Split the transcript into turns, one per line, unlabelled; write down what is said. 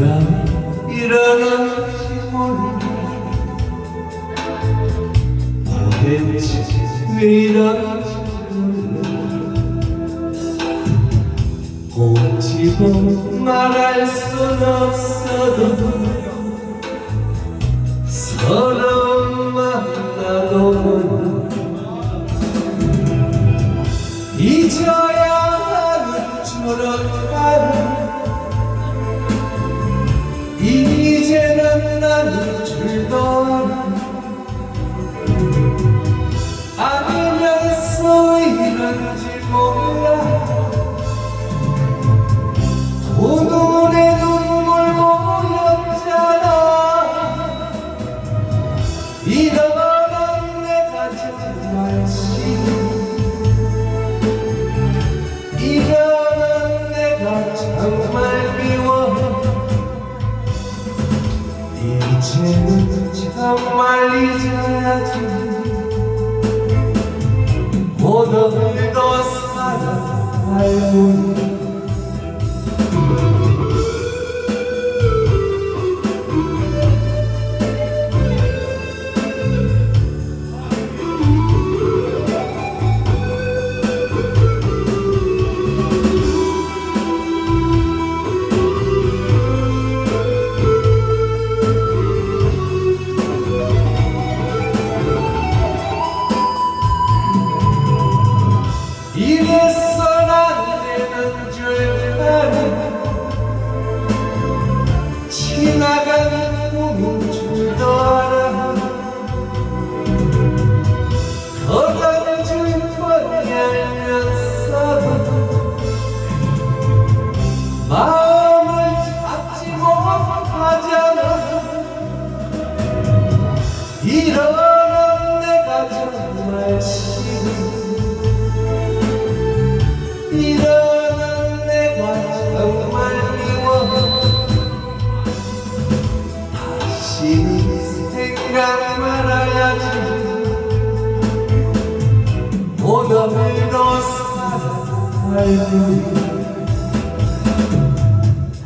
내가 일어날지 몰라 도대체 왜 이러는지 몰라 곱씹어 말할 순 없어도 서러운 만나도 잊어야 하는 줄도 알아 Sirener tüdar 정말 잊어 알 생각 말아